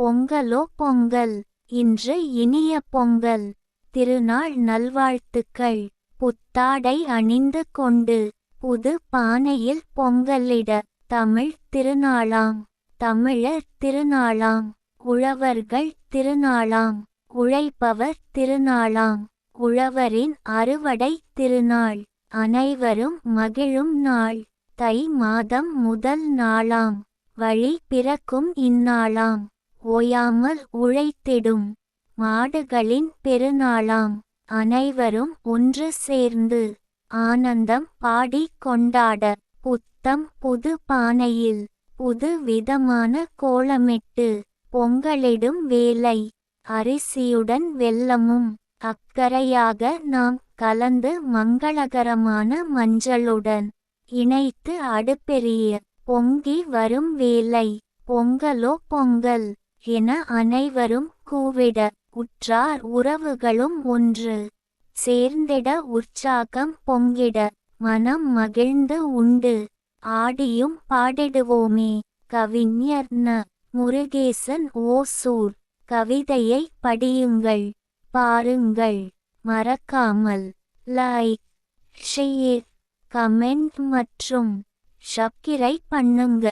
பொங்கலோ பொங்கல் இன்று இனிய பொங்கல். திருநாள் நல்வாழ்த்துக்கள். புத்தாடை அணிந்து கொண்டு புது பானையில் பொங்கலிட தமிழ் திருநாளாம். தமிழர் திருநாளாம். உழவர்கள் திருநாளாம். உழைப்பவர் திருநாளாம். உழவரின் அறுவடை திருநாள். அனைவரும் மகிழும் நாள். தை மாதம் முதல் நாளாம். வழி பிறக்கும் இந்நாளாம். ஓயாமல் உழைத்திடும் மாடுகளின் பெருநாளாம். அனைவரும் ஒன்று சேர்ந்து ஆனந்தம் பாடி கொண்டாட. புத்தம் புது பானையில் புது விதமான கோலமிட்டு பொங்கலிடும் வேலை. அரிசியுடன் வெல்லமும் அக்கறையாக நாம் கலந்து மங்களகரமான மஞ்சளுடன் இணைத்து அடுப்பெரிய பொங்கி வரும் வேலை. பொங்கலோ பொங்கல் என அனைவரும் கூவிட உற்றார் உறவுகளும் ஒன்று. சேர்ந்திட உற்சாகம் பொங்கிட மனம் மகிழ்ந்து உண்டு. ஆடியும் பாடிடுவோமே கவிஞர் ந. முருகேசன் ஓசூர். கவிதையை படியுங்கள் பாருங்கள் மறக்காமல் லைக் ஷேர் கமெண்ட் மற்றும் சப்கிரை பண்ணுங்க.